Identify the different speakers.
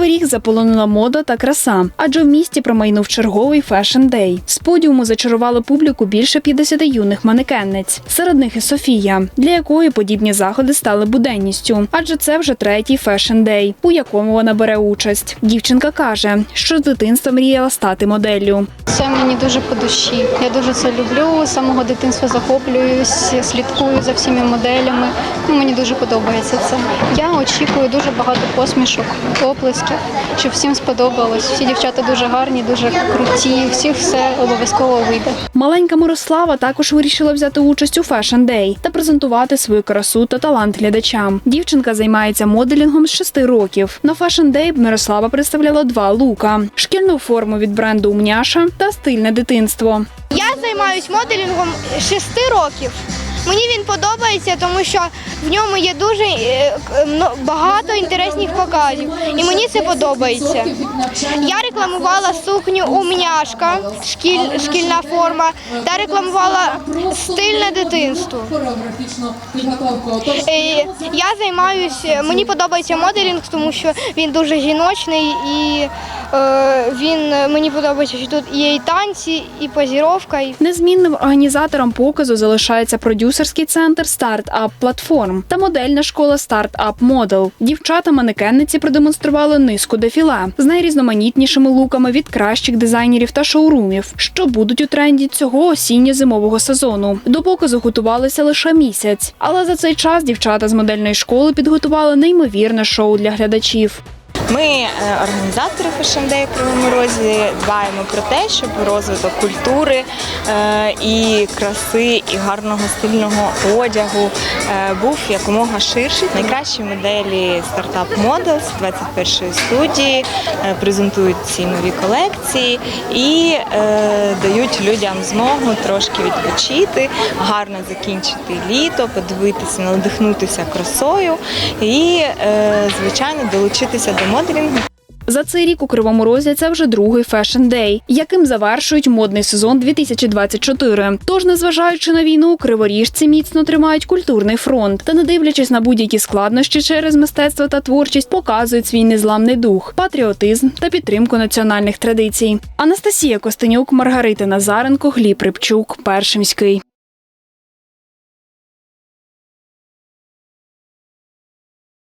Speaker 1: Кривий ріг заполонила мода та краса, адже в місті промайнув черговий фешн-дей. З подіуму зачарували публіку більше 50 юних манекенниць. Серед них і Софія, для якої подібні заходи стали буденністю, адже це вже третій фешн-дей, у якому вона бере участь. Дівчинка каже, що з дитинства мріяла стати моделлю.
Speaker 2: Це мені дуже по душі. Я дуже це люблю. Самого дитинства захоплююсь, слідкую за всіма моделями. Ну, Мені дуже подобається це. Я очікую дуже багато посмішок, оплесків, щоб всім сподобалось. Всі дівчата дуже гарні, дуже круті. Всіх все обов'язково вийде.
Speaker 1: Маленька Мирослава також вирішила взяти участь у Fashion Day та презентувати свою красу та талант глядачам. Дівчинка займається моделінгом з 6 років. На Fashion Day Мирослава представляла два лука: шкільну форму від бренду Умняша та стильне дитинство.
Speaker 3: Я займаюся моделінгом 6 років. Мені він подобається, тому що в ньому є дуже е, мно- багато інтересних показів. І мені це подобається. Я рекламувала сукню Умняшка, шкіль, шкільна форма, та рекламувала стильне дитинство. Е, Я займаюся, мені подобається моделінг, тому що він дуже жіночний і він мені подобається, що тут є і танці, і позіровка.
Speaker 1: Незмінним організатором показу залишається продюсерський центр Startup Platform та модельна школа Startup Model. Дівчата-манекенниці продемонстрували низку дефіле з найрізноманітнішими луками від кращих дизайнерів та шоурумів, що будуть у тренді цього осінньо-зимового сезону. До показу готувалися лише місяць, але за цей час дівчата з модельної школи підготували неймовірне шоу для глядачів.
Speaker 4: Ми, е, організатори Day Кривому Розі, дбаємо про те, щоб розвиток культури е, і краси, і гарного стильного одягу е, був якомога ширший. Найкращі моделі Startup Models 21-ї студії презентують ці нові колекції і дають людям змогу трошки відпочити, гарно закінчити літо, подивитися, надихнутися красою і, звичайно, долучитися до моделінгу.
Speaker 1: За цей рік у Кривому Розі це вже другий Day, яким завершують модний сезон 2024. Тож, незважаючи на війну, криворіжці міцно тримають культурний фронт та, не дивлячись на будь-які складнощі через мистецтво та творчість, показують свій незламний дух, патріотизм та підтримку національних традицій. Анастасія Костенюк, Маргарита Назаренко, Гліб Рибчук, Першимський.